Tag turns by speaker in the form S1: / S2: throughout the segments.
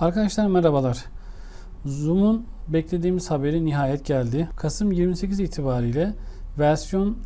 S1: Arkadaşlar merhabalar. Zoom'un beklediğimiz haberi nihayet geldi. Kasım 28 itibariyle versiyon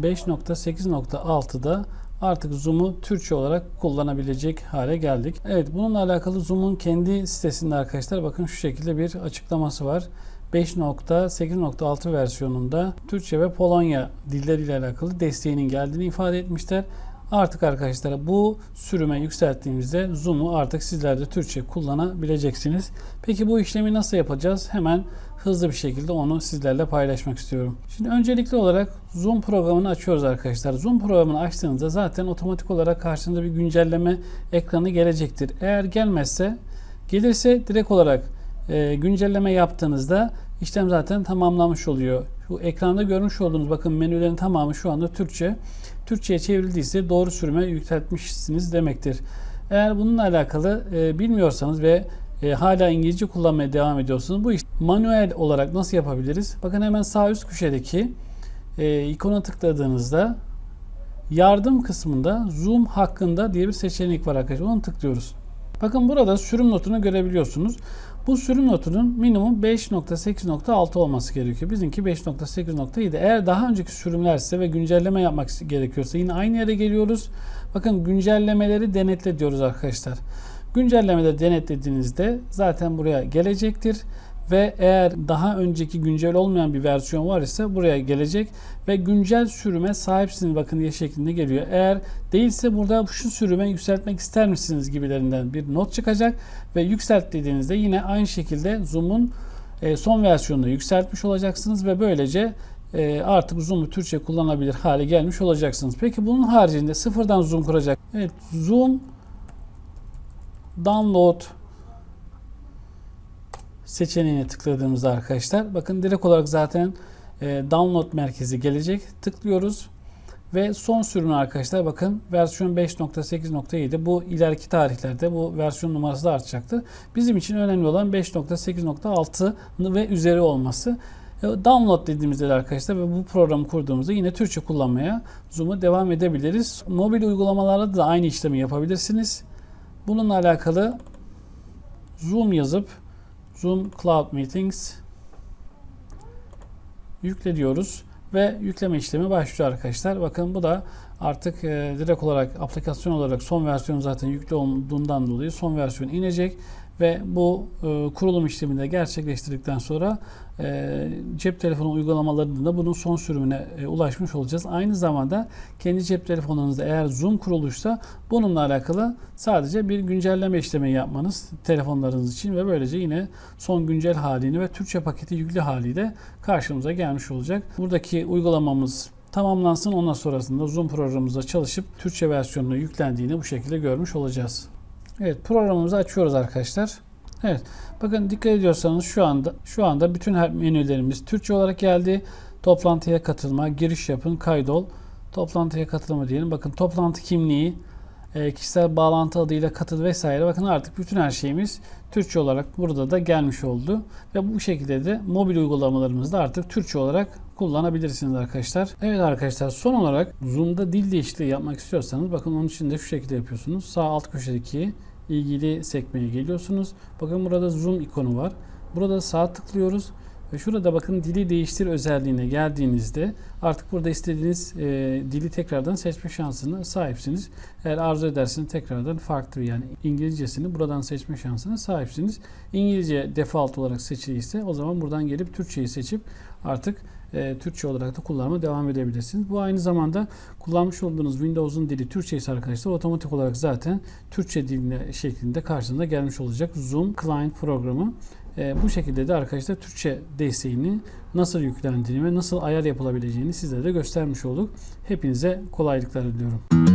S1: 5.8.6'da artık Zoom'u Türkçe olarak kullanabilecek hale geldik. Evet bununla alakalı Zoom'un kendi sitesinde arkadaşlar bakın şu şekilde bir açıklaması var. 5.8.6 versiyonunda Türkçe ve Polonya dilleriyle alakalı desteğinin geldiğini ifade etmişler. Artık arkadaşlar bu sürüme yükselttiğimizde Zoom'u artık sizler de Türkçe kullanabileceksiniz. Peki bu işlemi nasıl yapacağız? Hemen hızlı bir şekilde onu sizlerle paylaşmak istiyorum. Şimdi öncelikli olarak Zoom programını açıyoruz arkadaşlar. Zoom programını açtığınızda zaten otomatik olarak karşınıza bir güncelleme ekranı gelecektir. Eğer gelmezse gelirse direkt olarak e, güncelleme yaptığınızda işlem zaten tamamlanmış oluyor. Şu ekranda görmüş olduğunuz bakın menülerin tamamı şu anda Türkçe. Türkçe'ye çevrildiyse doğru sürüme yükseltmişsiniz demektir. Eğer bununla alakalı e, bilmiyorsanız ve e, hala İngilizce kullanmaya devam ediyorsanız bu iş manuel olarak nasıl yapabiliriz? Bakın hemen sağ üst köşedeki e, ikona tıkladığınızda yardım kısmında zoom hakkında diye bir seçenek var arkadaşlar. Onu tıklıyoruz. Bakın burada sürüm notunu görebiliyorsunuz. Bu sürüm notunun minimum 5.8.6 olması gerekiyor. Bizimki 5.8.7. Eğer daha önceki sürümlerse ve güncelleme yapmak gerekiyorsa yine aynı yere geliyoruz. Bakın güncellemeleri denetle diyoruz arkadaşlar. Güncellemeleri denetlediğinizde zaten buraya gelecektir ve eğer daha önceki güncel olmayan bir versiyon var ise buraya gelecek ve güncel sürüme sahipsiniz bakın diye şeklinde geliyor. Eğer değilse burada şu sürüme yükseltmek ister misiniz gibilerinden bir not çıkacak ve yükselt dediğinizde yine aynı şekilde Zoom'un e, son versiyonunu yükseltmiş olacaksınız ve böylece e, artık Zoom'u Türkçe kullanabilir hale gelmiş olacaksınız. Peki bunun haricinde sıfırdan Zoom kuracak. Evet Zoom download seçeneğine tıkladığımızda arkadaşlar bakın direkt olarak zaten e, download merkezi gelecek. Tıklıyoruz ve son sürümü arkadaşlar bakın versiyon 5.8.7 bu ileriki tarihlerde bu versiyon numarası da artacaktır. Bizim için önemli olan 5.8.6 ve üzeri olması. E, Download dediğimizde de arkadaşlar ve bu programı kurduğumuzda yine Türkçe kullanmaya Zoom'u devam edebiliriz. Mobil uygulamalarda da aynı işlemi yapabilirsiniz. Bununla alakalı Zoom yazıp Zoom Cloud Meetings yükle diyoruz ve yükleme işlemi başlıyor arkadaşlar. Bakın bu da artık e, direkt olarak aplikasyon olarak son versiyon zaten yüklü olduğundan dolayı son versiyon inecek ve bu e, kurulum işlemini de gerçekleştirdikten sonra e, cep telefonu uygulamalarında da bunun son sürümüne e, ulaşmış olacağız. Aynı zamanda kendi cep telefonunuzda eğer Zoom kuruluşsa bununla alakalı sadece bir güncelleme işlemi yapmanız telefonlarınız için ve böylece yine son güncel halini ve Türkçe paketi yüklü haliyle karşımıza gelmiş olacak. Buradaki uygulamamız tamamlansın. Ondan sonrasında Zoom programımıza çalışıp Türkçe versiyonuna yüklendiğini bu şekilde görmüş olacağız. Evet programımızı açıyoruz arkadaşlar. Evet bakın dikkat ediyorsanız şu anda şu anda bütün menülerimiz Türkçe olarak geldi. Toplantıya katılma, giriş yapın, kaydol. Toplantıya katılma diyelim. Bakın toplantı kimliği, e, kişisel bağlantı adıyla katıl vesaire. Bakın artık bütün her şeyimiz Türkçe olarak burada da gelmiş oldu. Ve bu şekilde de mobil uygulamalarımızda artık Türkçe olarak kullanabilirsiniz arkadaşlar. Evet arkadaşlar son olarak Zoom'da dil değişikliği yapmak istiyorsanız bakın onun için de şu şekilde yapıyorsunuz. Sağ alt köşedeki ilgili sekmeye geliyorsunuz. Bakın burada Zoom ikonu var. Burada sağ tıklıyoruz ve şurada bakın dili değiştir özelliğine geldiğinizde artık burada istediğiniz e, dili tekrardan seçme şansına sahipsiniz. Eğer arzu ederseniz tekrardan farklı yani İngilizcesini buradan seçme şansına sahipsiniz. İngilizce default olarak seçiliyse o zaman buradan gelip Türkçeyi seçip artık e, Türkçe olarak da kullanmaya devam edebilirsiniz. Bu aynı zamanda kullanmış olduğunuz Windows'un dili Türkçe ise arkadaşlar otomatik olarak zaten Türkçe diline şeklinde karşınıza gelmiş olacak Zoom Client programı. E, bu şekilde de arkadaşlar Türkçe desteğini nasıl yüklendiğini ve nasıl ayar yapılabileceğini sizlere de göstermiş olduk. Hepinize kolaylıklar diliyorum.